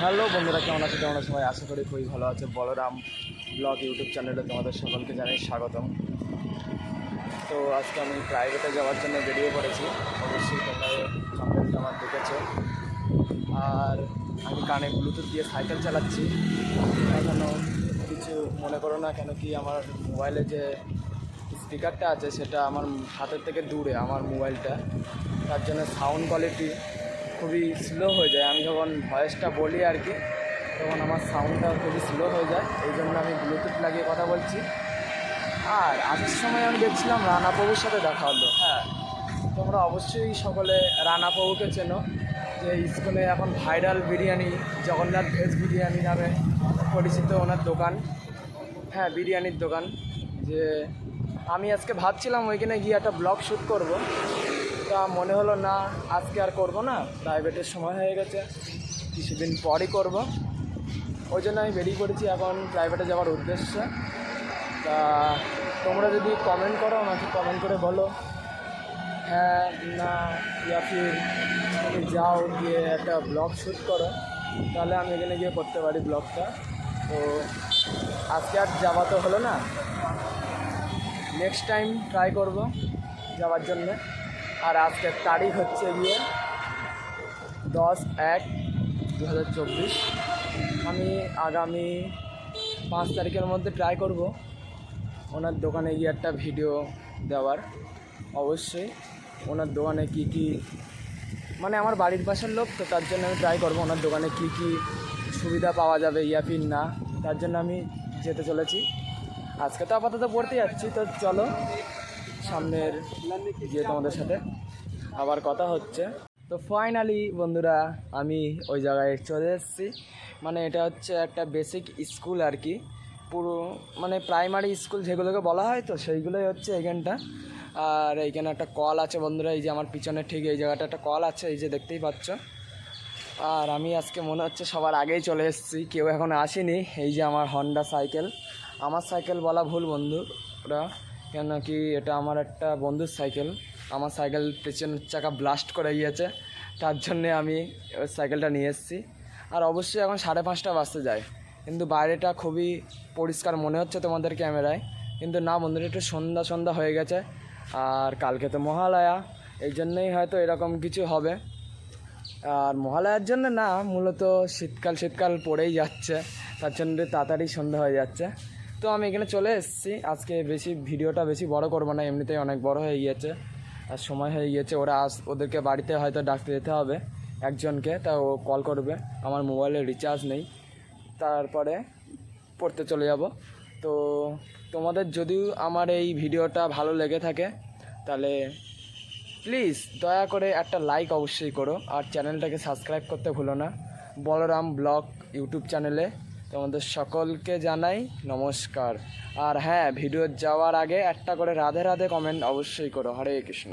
Hello বন্ধুরা, কেমন আছে? কেমন সবাই আশা করি খুবই ভালো আছে। বলরাম ব্লগ ইউটিউব চ্যানেলে তোমাদের সকলকে জানাই স্বাগতম। তো আজকে আমি প্রাইভেটে যাওয়ার জন্য বেরিয়ে পড়েছি অবশ্যই তোমরা আমার দেখেছ। আর আমি কানে ব্লুটুথ দিয়ে সাইকেল চালাচ্ছি। এখনও কিছু মনে করো না কেন কি আমার মোবাইলে যে স্পিকারটা আছে, সেটা আমার হাতের থেকে দূরে, আমার মোবাইলটা তার জন্য সাউন্ড কোয়ালিটি খুবই স্লো হয়ে যায়। আমি যখন ভয়েসটা বলি আর কি, তখন আমার সাউন্ডটা খুবই স্লো হয়ে যায়। এই জন্য আমি ব্লুটুথ লাগিয়ে কথা বলছি। আর আজকের সময় আমি দেখছিলাম রানা প্রভুর সাথে দেখা হলো। হ্যাঁ তোমরা অবশ্যই সকলে রানা প্রভুকে চেনো। যে স্কুলে এখন ভাইরাল বিরিয়ানি, জগন্নাথ ভেজ বিরিয়ানি নামে পরিচিত ওনার দোকান। হ্যাঁ বিরিয়ানির দোকান। যে আমি আজকে ভাবছিলাম ওইখানে গিয়ে একটা ব্লগ শ্যুট করব। তা মনে হলো না, আজকে আর করব না। প্রাইভেটের সময় হয়ে গেছে, কিছুদিন পরই করব। ওই জন্য আমি বেরিয়ে পড়েছি এখন প্রাইভেটে যাওয়ার উদ্দেশ্যে। তা তোমরা যদি কমেন্ট করো, আমাকে কমেন্ট করে বলো। হ্যাঁ না ইয়া ফির তুমি যাও, গিয়ে একটা ব্লগ শ্যুট করো। তাহলে আমি এখানে গিয়ে করতে পারি ব্লগটা তো আজকে আর যাওয়া তো হলো না। নেক্সট টাইম ট্রাই করব যাওয়ার জন্যে। আর আজকের তারিখ হচ্ছে গিয়ে দশ এক দু আমি আগামী পাঁচ তারিখের মধ্যে ট্রাই করব ওনার দোকানে গিয়ে একটা ভিডিও দেওয়ার। অবশ্যই ওনার দোকানে কি কি মানে আমার বাড়ির পাশের লোক তো তার জন্য আমি ট্রাই করব ওনার দোকানে কি কি সুবিধা পাওয়া যাবে, ইয়াপিন না, তার জন্য আমি যেতে চলেছি। আজকে তো আপাতত পড়তে যাচ্ছি, তো চলো সামনের গিয়ে তোমাদের সাথে। আবার কথা হচ্ছে। তো ফাইনালি বন্ধুরা, আমি ওই জায়গায় চলে এসেছি। মানে এটা হচ্ছে একটা বেসিক স্কুল আর কি। পুরো মানে প্রাইমারি স্কুল যেগুলোকে বলা হয় তো, সেইগুলোই হচ্ছে এখানটা। আর এইখানে একটা কল আছে, বন্ধুরা, এই যে আমার পিছনে ঠিক এই জায়গাটা একটা কল আছে, এই যে দেখতেই পাচ্ছ। আর আমি আজকে মনে হচ্ছে সবার আগেই চলে এসেছি, কেউ এখন আসেনি। এই যে আমার হন্ডা সাইকেল আমার সাইকেল বলা ভুল, বন্ধুরা। কেন কি এটা আমার একটা বন্ধুর সাইকেল। আমার সাইকেল পেছনের চাকা ব্লাস্ট করে গিয়েছে। তার জন্যে আমি ওই সাইকেলটা নিয়ে এসেছি। আর অবশ্যই এখন সাড়ে পাঁচটা বাজতে যায়। কিন্তু বাইরেটা খুবই পরিষ্কার মনে হচ্ছে তোমাদের ক্যামেরায়। কিন্তু না বন্ধুরা, একটু সন্ধ্যা সন্ধ্যা হয়ে গেছে। আর কালকে তো মহালয়া, এই জন্যই হয়তো এরকম কিছু হবে। আর মহালয়ার জন্য না, মূলত শীতকাল শীতকাল পড়েই যাচ্ছে। তার জন্য তাড়াতাড়ি সন্ধ্যা হয়ে যাচ্ছে। তো আমি এখানে চলে এসেছি। আজকে বেশি ভিডিওটা বেশি বড় করব না, এমনিতেই অনেক বড় হয়ে গিয়েছে আর সময় হয়ে গিয়েছে। ওরা আস, ওদেরকে বাড়িতে হয়তো ডাকতে যেতে হবে একজনকে, তা ও কল করবে। আমার মোবাইলে রিচার্জ নেই। তারপরে পড়তে চলে যাব। তো তোমাদের যদিও আমার এই ভিডিওটা ভালো লেগে থাকে, তাহলে প্লিজ দয়া করে একটা লাইক অবশ্যই করো। আর চ্যানেলটাকে সাবস্ক্রাইব করতে ভুলো না। বলরাম ব্লগ ইউটিউব চ্যানেলে তোমাদের সকলকে জানাই নমস্কার। আর হ্যাঁ ভিডিও যাওয়ার আগে একটা করে রাধে রাধে কমেন্ট অবশ্যই করো। হরে কৃষ্ণ।